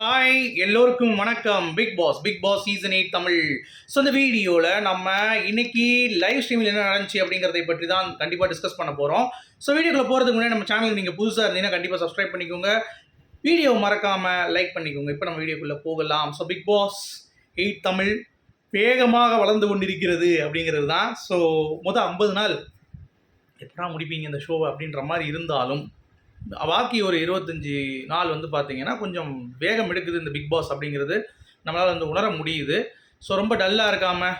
Hi எல்லோருக்கும் வணக்கம். Bigg Boss Bigg Boss season eight Tamil. So இந்த வீடியோவில் நம்ம இன்னைக்கு லைவ் ஸ்ட்ரீமில் என்ன நடந்துச்சு அப்படிங்கிறதை பற்றி தான் கண்டிப்பாக டிஸ்கஸ் பண்ண போகிறோம் ஸோ வீடியோக்குள்ள போகிறதுக்கு முன்னாடி நம்ம சேனல் நீங்கள் புதுசாக இருந்தீங்கன்னா கண்டிப்பாக சப்ஸ்கிரைப் பண்ணிக்கோங்க. வீடியோ மறக்காமல் லைக் பண்ணிக்கோங்க. இப்போ நம்ம வீடியோக்குள்ளே போகலாம். So Bigg Boss eight Tamil வேகமாக வளர்ந்து கொண்டிருக்கிறது அப்படிங்கிறது தான். ஸோ மொதல் ஐம்பது நாள் எப்படா முடிப்பீங்க இந்த ஷோவை அப்படின்ற மாதிரி இருந்தாலும் பாக்கி ஒரு இருபத்தஞ்சி நாள் வந்து பார்த்தீங்கன்னா கொஞ்சம் வேகம் எடுக்குது இந்த பிக் பாஸ் அப்படிங்கிறது. நம்மளால் வந்து உணர முடியுது. ஸோ ரொம்ப டல்லாக இருக்காமல்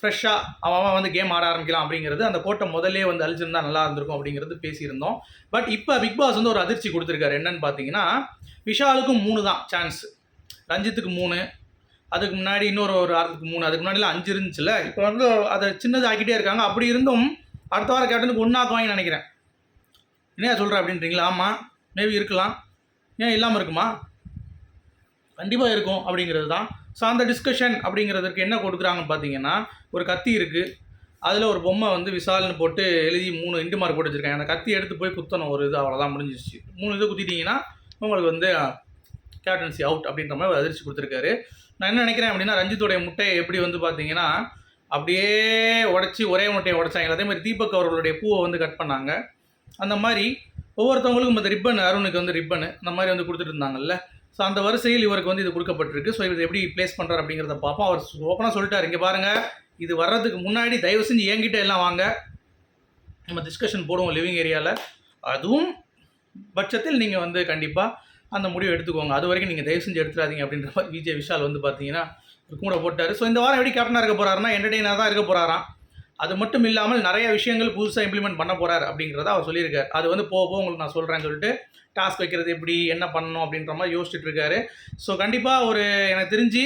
ஃப்ரெஷ்ஷாக அவன் அவன் வந்து கேம் ஆட ஆரம்பிக்கலாம் அப்படிங்கிறது அந்த கோட்டை முதல்லே வந்து அழிச்சிருந்தா நல்லா இருந்திருக்கும் அப்படிங்கிறது பேசியிருந்தோம். பட் இப்போ பிக் பாஸ் வந்து ஒரு அதிர்ச்சி கொடுத்துருக்காரு. என்னன்னு பார்த்தீங்கன்னா விஷாலுக்கும் மூணு தான் சான்ஸ் ரஞ்சித்துக்கு மூணு. அதுக்கு முன்னாடி இன்னொரு ஒரு ஆறுக்கு மூணு. அதுக்கு முன்னாடிலாம் அஞ்சு இருந்துச்சுல்ல. இப்போ வந்து அதை சின்னதாக்கிட்டே இருக்காங்க. அப்படி இருந்தும் அடுத்த வார கேப்டனுக்கு ஒன்றாக்குவாங்கன்னு நினைக்கிறேன். என்னையா சொல்கிற அப்படின்றீங்களா? ஆமாம் மேபி இருக்கலாம். ஏன் இல்லாமல் இருக்குமா? கண்டிப்பாக இருக்கும் அப்படிங்கிறது தான். ஸோ அந்த டிஸ்கஷன் அப்படிங்கிறதுக்கு என்ன கொடுக்குறாங்கன்னு பார்த்தீங்கன்னா ஒரு கத்தி இருக்குது அதில் ஒரு பொம்மை வந்து விசால்னு போட்டு எழுதி மூணு இண்டு மார்க் போட்டு வச்சுருக்காங்க. அந்த கத்தி எடுத்து போய் குத்தணும். ஒரு இது அவ்வளோதான் முடிஞ்சிச்சு மூணு இது குத்திட்டிங்கன்னா உங்களுக்கு வந்து கேப்டன்சி அவுட் அப்படின்ற மாதிரி அதிர்ச்சி கொடுத்துருக்காரு. நான் என்ன நினைக்கிறேன் அப்படின்னா ரஞ்சித்துடைய முட்டையை எப்படி வந்து பார்த்தீங்கன்னா அப்படியே உடச்சி ஒரே முட்டையை உடச்சாங்க. அதே மாதிரி தீபக் அவர்களுடைய பூவை வந்து கட் பண்ணாங்க. அந்த மாதிரி ஒவ்வொருத்தவங்களுக்கும் இந்த ரிப்பன் அருணுக்கு வந்து ரிப்பனு அந்த மாதிரி வந்து கொடுத்துட்டு இருந்தாங்கல்ல. ஸோ அந்த வரிசையில் இவருக்கு வந்து இது கொடுக்கப்பட்டிருக்கு. ஸோ இவர் எப்படி ப்ளேஸ் பண்ணுறாரு அப்படிங்கிறத பார்ப்போம். அவர் ஓப்பனாக சொல்லிட்டார். இங்கே பாருங்கள் இது வர்றதுக்கு முன்னாடி தயவு செஞ்சு என்கிட்ட எல்லாம் வாங்க. நம்ம டிஸ்கஷன் போடுவோம் லிவிங் ஏரியாவில் அதுவும் பட்சத்தில் நீங்கள் வந்து கண்டிப்பாக அந்த முடிவை எடுத்துக்கோங்க. அது வரைக்கும் நீங்கள் தயவு செஞ்சு எடுத்துடாதீங்க அப்படின்ற மாதிரி விஜய் விஷால் வந்து பார்த்தீங்கன்னா ஒரு கூட போட்டார். ஸோ இந்த வாரம் எப்படி கேப்டனாக இருக்க போகிறாருன்னா என்டர்டெய்னர் தான் இருக்க போகிறாராம் அது மட்டும் இல்லாமல் நிறைய விஷயங்கள் புதுசாக இம்ப்ளிமெண்ட் பண்ண போகிறார் அப்படிங்கிறத அவர் சொல்லியிருக்காரு. அது வந்து போக போக உங்களுக்கு நான் சொல்கிறேன்னு சொல்லிட்டு டாஸ்க் வைக்கிறது எப்படி என்ன பண்ணணும் அப்படின்ற மாதிரி யோசிச்சுட்டு இருக்காரு. ஸோ கண்டிப்பாக ஒரு எனக்கு தெரிஞ்சு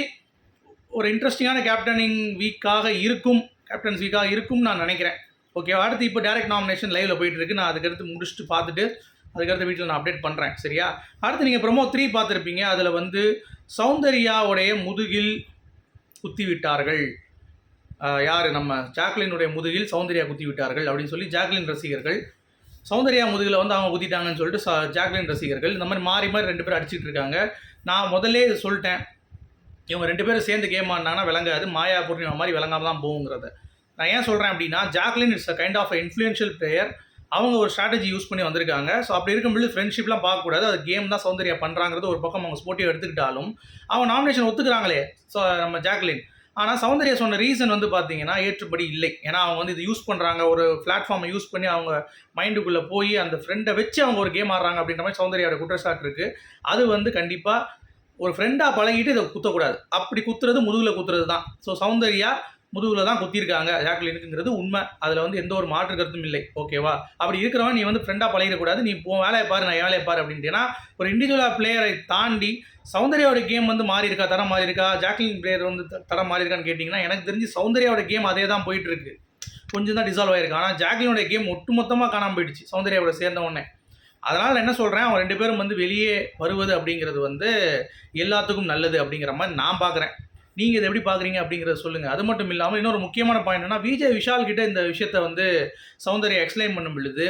ஒரு இன்ட்ரெஸ்டிங்கான கேப்டனிங் வீக்காக இருக்கும். கேப்டன்ஸ் வீக்காக இருக்கும்னு நான் நினைக்கிறேன். ஓகே அடுத்து இப்போ டேரக்ட் நாமினேஷன் லைவில் போயிட்டு இருக்கு. நான் அதுக்கடுத்து முடிச்சுட்டு பார்த்துட்டு அதுக்கடுத்த வீட்டில் நான் அப்டேட் பண்ணுறேன் சரியா? அடுத்து நீங்கள் ப்ரொமோ த்ரீ பார்த்துருப்பீங்க. அதில் வந்து சௌந்தர்யாவுடைய முதுகில் குத்தி விட்டார்கள் யார்? நம்ம ஜாக்லினுடைய முதுகில் சௌந்தர்யா குத்தி விட்டார்கள் அப்படின்னு சொல்லி ஜாக்லின் ரசிகர்கள் சௌந்தர்யா முதுகில் வந்து அவங்க குத்திட்டாங்கன்னு சொல்லிட்டு ஜாக்லின் ரசிகர்கள் இந்த மாதிரி மாறி மாதிரி ரெண்டு பேரும் அடிச்சிட்டு இருக்காங்க. நான் முதல்லே சொல்லிட்டேன். இவங்க ரெண்டு பேரும் சேர்ந்து கேம் ஆடினாங்கன்னா விளங்காது. மாயா பூர்ணிமா மாதிரி விளங்காம தான் போகுங்கிறத. நான் ஏன் சொல்கிறேன் அப்படின்னா Jacqueline it's a kind of influential player அவங்க ஒரு ஸ்ட்ராட்டஜி யூஸ் பண்ணி வந்திருக்காங்க. ஸோ அப்படி இருக்கும்போது ஃப்ரெண்ட்ஷிப்லாம் பார்க்கக்கூடாது. அது கேம் தான் சௌந்தர்யா பண்ணுறாங்கிறது ஒரு பக்கம் அவங்க ஸ்போர்ட்டிவ் எடுத்துக்கிட்டாலும். அவங்க நாமினேஷன் ஒத்துக்கிறாங்களே. ஸோ நம்ம ஜாக்லின். ஆனால் சௌந்தர்யா சொன்ன ரீசன் வந்து பார்த்தீங்கன்னா ஏற்றுப்படி இல்லை. ஏன்னா அவங்க வந்து இது யூஸ் பண்ணுறாங்க ஒரு பிளாட்ஃபார்மை யூஸ் பண்ணி அவங்க மைண்டுக்குள்ளே போய் அந்த ஃப்ரெண்டை வச்சு அவங்க ஒரு கேம் ஆடுறாங்க அப்படின்ற மாதிரி சௌந்தர்யாவோட குற்றச்சாட்டு இருக்குது அது வந்து கண்டிப்பாக ஒரு ஃப்ரெண்டாக பழகிட்டு இதை குத்தக்கூடாது. அப்படி குத்துறது முதுகில் குத்துறது தான் ஸோ சௌந்தர்யா முதுகில் தான் குத்திருக்காங்க ஜாக்லினுக்குங்கிறது உண்மை. அதில் வந்து எந்த ஒரு மாற்று கருத்தும் இல்லை. ஓகேவா அப்படி இருக்கிறவன் நீ வந்து ஃப்ரெண்டாக பழகிடக்கூடாது. நீ போ வேலையை பாரு நான் வேலையை பாரு அப்படின்ட்டு ஒரு இண்டிவிஜுவலாக பிளேயரை தாண்டி சௌந்தர்யாவோட கேம் வந்து மாறி இருக்கா தரம் மாறி இருக்கா ஜாக்லின் பிளேயர் வந்து தரம் மாறி இருக்கான்னு கேட்டிங்கன்னா எனக்கு தெரிஞ்சு சௌந்தர்யாவோட கேம் அதே தான் போயிட்டு இருக்கு கொஞ்சம் தான் டிசால்வ் ஆயிருக்கு. ஆனால் ஜாக்லினோட கேம் ஒட்டுமொத்தமாக காணாமல் போயிடுச்சு சௌந்தர்யாவோட சேர்ந்த உடனே. அதனால் என்ன சொல்கிறேன் அவங்க ரெண்டு பேரும் வந்து வெளியே வருவது அப்படிங்கிறது வந்து எல்லாத்துக்கும் நல்லது அப்படிங்கிற மாதிரி நான் பார்க்குறேன் நீங்கள் இதை எப்படி பார்க்குறீங்க அப்படிங்கிறத சொல்லுங்கள் அது மட்டும் இல்லாமல் இன்னொரு முக்கியமான பாயிண்ட் என்ன விஜய் விஷால் கிட்ட இந்த விஷயத்த வந்து சௌந்தர்யா எக்ஸ்பிளைன் பண்ணும் பொழுது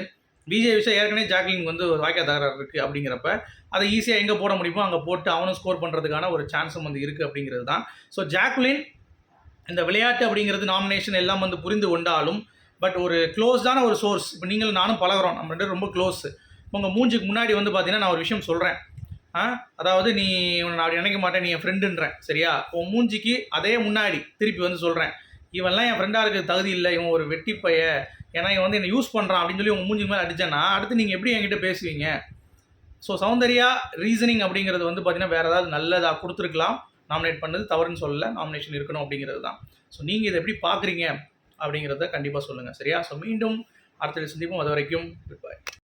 விஜய் விஷயம் ஏற்கனவே ஜாக்லின் வந்து ஒரு வாய்க்கா தகராறு இருக்குது அப்படிங்கிறப்ப அதை ஈஸியாக எங்கே போட முடியுமோ அங்கே போட்டு அவனும் ஸ்கோர் பண்ணுறதுக்கான ஒரு சான்ஸும் வந்து இருக்குது அப்படிங்கிறது தான். ஸோ ஜாக்லின் இந்த விளையாட்டு அப்படிங்கிறது நாமினேஷன் எல்லாம் வந்து புரிந்து கொண்டாலும் பட் ஒரு க்ளோஸ்டான ஒரு சோர்ஸ் இப்போ நீங்களும் நானும் பழகிறோம் நம்ம ரெண்டு ரொம்ப க்ளோஸ் உங்கள் மூஞ்சுக்கு முன்னாடி வந்து பார்த்தீங்கன்னா நான் ஒரு விஷயம் சொல்கிறேன் அதாவது நீ உன்னை அப்படி நினைக்க மாட்டேன் நீ என் ஃப்ரெண்டுன்றேன் சரியா? உன் மூஞ்சிக்கு அதே முன்னாடி திருப்பி வந்து சொல்கிறேன் இவன்லாம் என் ஃப்ரெண்டாக இருக்க தகுதி இல்லை இவன் ஒரு வெட்டி பைய. ஏன்னா இவன் வந்து என்னை யூஸ் பண்ணுறான் அப்படின்னு சொல்லி உங்கள் மூஞ்சி மேலே அடித்தேன்னா அடுத்து நீங்கள் எப்படி என்கிட்ட பேசுவீங்க? ஸோ சௌந்தர்யா ரீசனிங் அப்படிங்கிறது வந்து பார்த்தீங்கன்னா வேறு ஏதாவது நல்லதாக கொடுத்துருக்கலாம். நாமினேட் பண்ணது தவறுன்னு சொல்லலை நாமினேஷன் இருக்கணும் அப்படிங்கிறது தான். ஸோ நீங்கள் இதை எப்படி பார்க்குறீங்க அப்படிங்கிறத கண்டிப்பாக சொல்லுங்கள் சரியா? ஸோ மீண்டும் அடுத்த சந்திப்போம் அது வரைக்கும் குட்